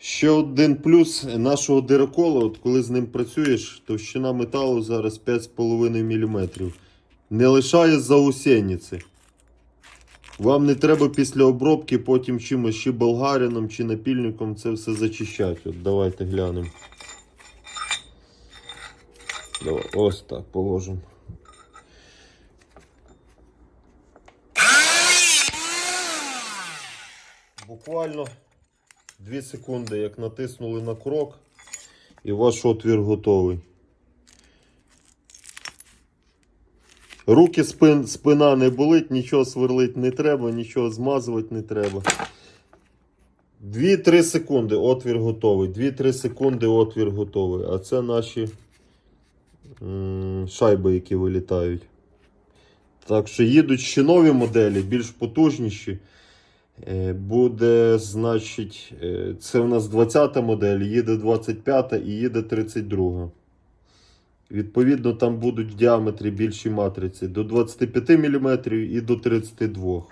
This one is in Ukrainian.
Ще один плюс нашого дирокола, от коли з ним працюєш, товщина металу зараз 5,5 мм. Не лишає заусенниці. Вам не треба після обробки потім чимось чи болгаріном, чи напільником це все зачищати. От давайте глянемо. Давай, ось так положимо. Буквально 2 секунди, як натиснули на крок, і ваш отвір готовий. Руки, спин, спина не болить, нічого сверлить не треба, нічого змазувати не треба. 2-3 секунди отвір готовий. 2-3 секунди отвір готовий. А це наші шайби, які вилітають. Так що їдуть ще нові моделі, більш потужніші. Е, Буде, значить, е, це у нас 20-та модель, їде 25-та і їде 32. Відповідно, там будуть в діаметрі більші матриці до 25 мм і до 32.